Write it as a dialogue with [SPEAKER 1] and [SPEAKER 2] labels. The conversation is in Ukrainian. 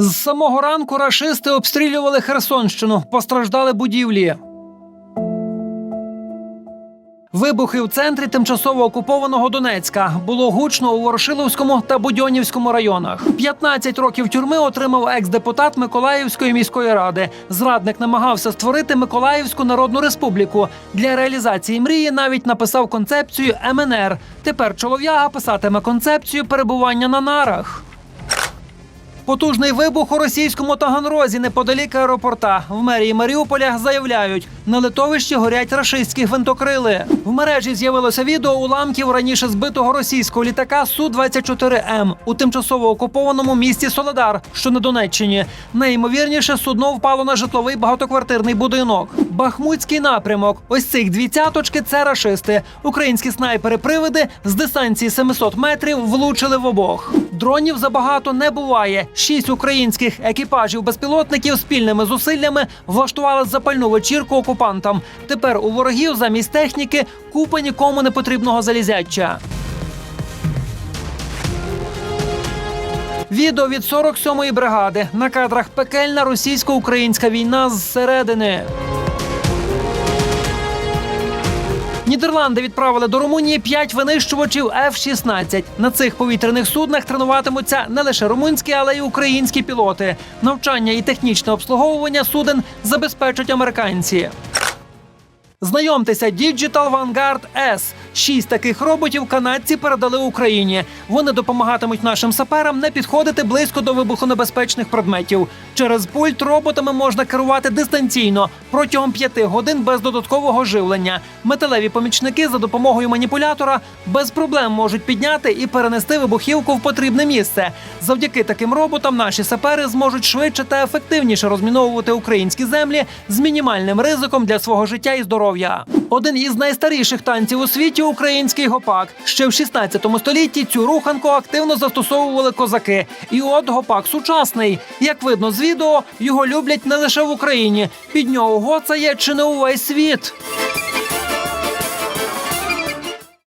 [SPEAKER 1] З самого ранку рашисти обстрілювали Херсонщину, постраждали будівлі. Вибухи в центрі тимчасово окупованого Донецька було гучно у Ворошиловському та Будьонівському районах. 15 років тюрми отримав екс-депутат Миколаївської міської ради. Зрадник намагався створити Миколаївську народну республіку. Для реалізації мрії навіть написав концепцію МНР. Тепер чолов'яга писатиме концепцію перебування на нарах. Потужний вибух у російському Таганрозі неподалік аеропорта. В мерії Маріуполя заявляють, на литовищі горять рашистські гвинтокрили. В мережі з'явилося відео уламків раніше збитого російського літака су 24 м у тимчасово окупованому місті Солодар, що на Донеччині. Найімовірніше судно впало на житловий багатоквартирний будинок. Бахмутський напрямок. Ось цих дві цяточки це рашисти. Українські снайпери-привиди з дистанції 700 метрів влучили в обох. Дронів забагато не буває. Шість українських екіпажів безпілотників спільними зусиллями влаштували запальну вечірку окупантам. Тепер у ворогів замість техніки купа нікому не потрібного залізяча. Відео від 47-ї бригади на кадрах пекельна російсько-українська війна зсередини. Нідерланди відправили до Румунії п'ять винищувачів F-16. На цих повітряних суднах тренуватимуться не лише румунські, але й українські пілоти. Навчання і технічне обслуговування суден забезпечать американці. Знайомтеся, Digital Vanguard S. Шість таких роботів канадці передали Україні. Вони допомагатимуть нашим саперам не підходити близько до вибухонебезпечних предметів. Через пульт роботами можна керувати дистанційно протягом п'яти годин без додаткового живлення. Металеві помічники за допомогою маніпулятора без проблем можуть підняти і перенести вибухівку в потрібне місце. Завдяки таким роботам наші сапери зможуть швидше та ефективніше розміновувати українські землі з мінімальним ризиком для свого життя і здоров'я. Один із найстаріших танців у світі український гопак. Ще в 16 столітті цю руханку активно застосовували козаки. І от гопак сучасний. Як видно з відео, його люблять не лише в Україні. Під нього гоцає чи не увесь світ.